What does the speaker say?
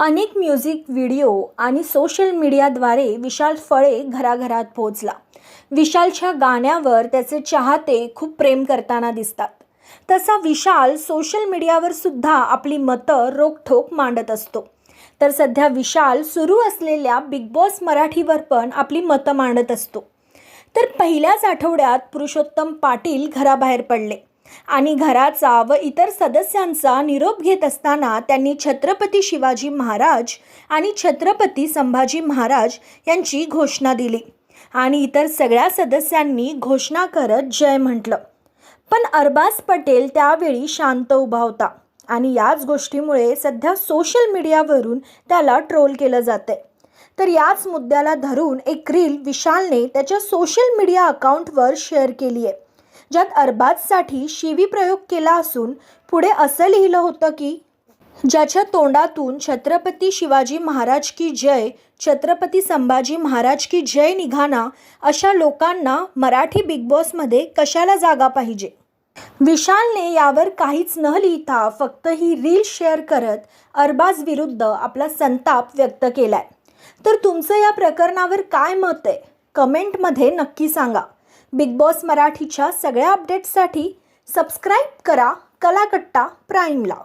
अनेक music video आणि social मीडियाद्वारे विशाल फळे घराघरात पोहोचला. विशालच्या गाण्यावर त्याचे चाहते खूप प्रेम करताना दिसतात. तसा विशाल सोशल मीडियावर सुद्धा आपली मतं रोखठोक मांडत असतो. तर सध्या विशाल सुरू असलेल्या बिग बॉस मराठीवर पण आपली मतं मांडत असतो. तर पहिल्याच आठवड्यात पुरुषोत्तम पाटील घराबाहेर पडले. आणि घराचा व इतर सदस्यांचा निरोप घेत असताना त्यांनी छत्रपती शिवाजी महाराज आणि छत्रपती संभाजी महाराज यांची घोषणा दिली. आणि इतर सगळ्या सदस्यांनी घोषणा करत जय म्हटलं. पण अरबाज पटेल त्यावेळी शांत उभा होता आणि याच गोष्टीमुळे सध्या सोशल मीडियावरून त्याला ट्रोल केलं जातंय. तर याच मुद्द्याला धरून एक रील विशालने त्याच्या सोशल मीडिया अकाउंटवर शेअर केली आहे ज्यात अरबाजसाठी शिवी प्रयोग केला असून पुढे असं लिहिलं होतं की ज्याच्या तोंडातून छत्रपती शिवाजी महाराज की जय छत्रपती संभाजी महाराज की जय निघाना अशा लोकांना मराठी बिग बॉसमध्ये कशाला जागा पाहिजे? विशालने यावर काहीच न लिहिता फक्त ही रील शेअर करत अरबाज विरुद्ध आपला संताप व्यक्त केलाय. तर तुमचं या प्रकरणावर काय मत आहे? कमेंटमध्ये नक्की सांगा. बिग बॉस मराठीच्या सगळ्या अपडेट्ससाठी सबस्क्राईब करा कलाकट्टा प्राईमला.